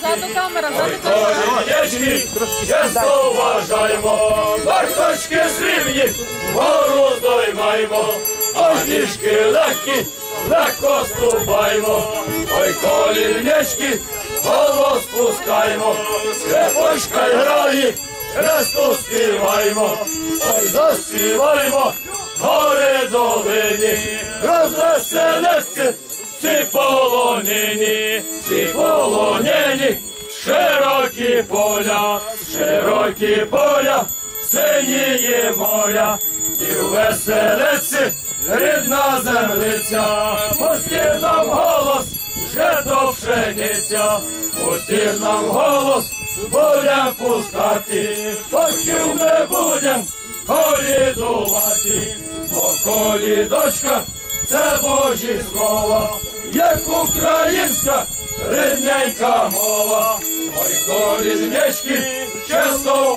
Ззаду камера, ззаду камера. Вважаємо, варточки срібні, вгору здоймаємо, ніжки легкі, легко ступаємо, ой колінечки, голос пускаємо, скрепочка грає, хресту співаємо, ой заспіваємо, гори долині, розвеселиться, ці полонені, ці полонені, широкі поля, широкі поля, синіє моря, і в веселиці рідна землиця, пусти нам голос, вже до пшениця, пусти нам голос, будем пускати, боків не будем колідувати, бо колідочка це Божі слова, як українська рідненька мова, ой коліднички, чесно